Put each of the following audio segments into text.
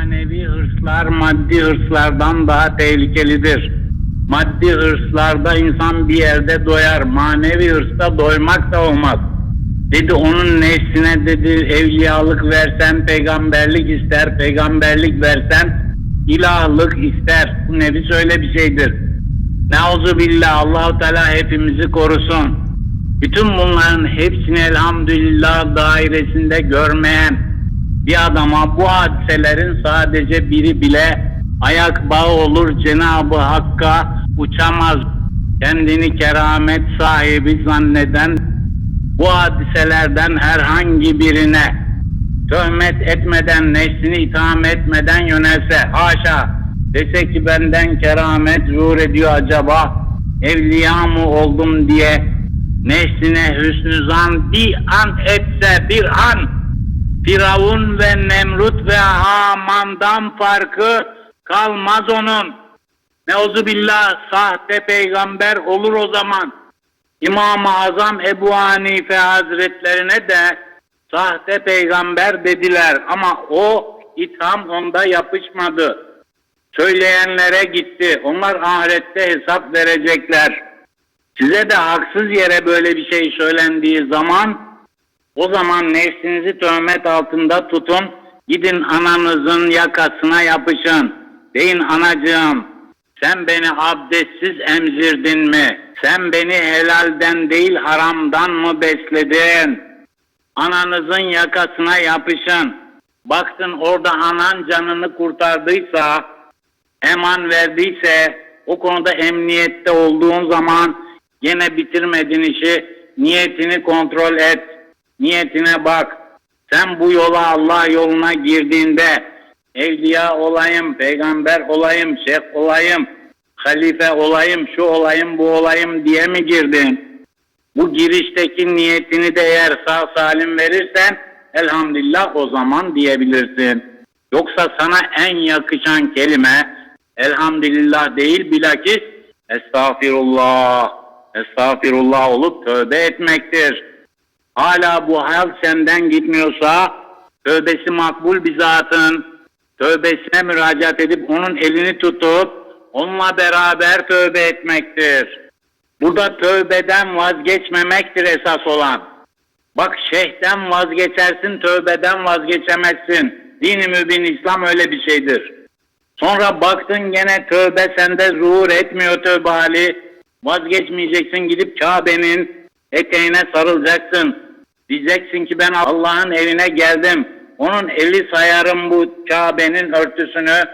Manevi hırslar maddi hırslardan daha tehlikelidir. Maddi hırslarda insan bir yerde doyar. Manevi hırsta doymak da olmaz. Dedi onun nefsine dedi evliyalık versen peygamberlik ister, peygamberlik versen ilahlık ister. Bu nefis öyle bir şeydir. Nauzu billah Allahu Teala hepimizi korusun. Bütün bunların hepsini elhamdülillah dairesinde görmeyen bir adama bu hadiselerin sadece biri bile ayak bağı olur Cenab-ı Hakk'a uçamaz. Kendini keramet sahibi zanneden bu hadiselerden herhangi birine töhmet etmeden, nefsini itham etmeden yönelse, haşa dese ki benden keramet zuhur ediyor acaba, evliya mı oldum diye nefsine hüsnü zan bir an etse, bir an Firavun ve Nemrut ve Haman'dan farkı kalmaz onun. Neuzubillah sahte peygamber olur o zaman. İmam-ı Azam Ebu Hanife Hazretlerine de sahte peygamber dediler ama o itham onda yapışmadı. Söyleyenlere gitti. Onlar ahirette hesap verecekler. Size de haksız yere böyle bir şey söylendiği zaman o zaman nefsinizi töhmet altında tutun. Gidin ananızın yakasına yapışın. Deyin anacığım sen beni abdestsiz emzirdin mi? Sen beni helalden değil haramdan mı besledin? Ananızın yakasına yapışın. Baktın orada anan canını kurtardıysa, eman verdiyse, o konuda emniyette olduğun zaman gene bitirmedin işi, niyetini kontrol et, niyetine bak. Sen bu yola Allah yoluna girdiğinde evliya olayım, peygamber olayım, şeyh olayım, halife olayım, şu olayım, bu olayım diye mi girdin? Bu girişteki niyetini de eğer sağ salim verirsen elhamdülillah o zaman diyebilirsin. Yoksa sana en yakışan kelime elhamdülillah değil bilakis estağfirullah, estağfirullah olup tövbe etmektir. Hala bu hal senden gitmiyorsa tövbesi makbul bir zatın tövbesine müracaat edip onun elini tutup onunla beraber tövbe etmektir. Burada tövbeden vazgeçmemektir esas olan. Bak şeyhten vazgeçersin, tövbeden vazgeçemezsin. Dini mübin İslam öyle bir şeydir. Sonra baktın gene tövbe sende zuhur etmiyor tövbe hali. Vazgeçmeyeceksin gidip Kabe'nin eteğine sarılacaksın. Diyeceksin ki ben Allah'ın evine geldim. Onun eli sayarım bu Kabe'nin örtüsünü.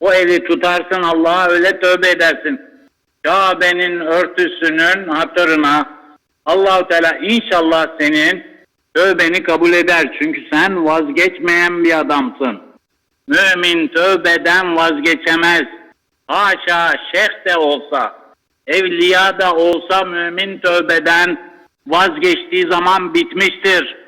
O eli tutarsın Allah'a öyle tövbe edersin. Kabe'nin örtüsünün hatırına Allahu Teala inşallah senin tövbeni kabul eder. Çünkü sen vazgeçmeyen bir adamsın. Mümin tövbeden vazgeçemez. Haşa şeyh de olsa, evliya da olsa mümin tövbeden vazgeçtiği zaman bitmiştir.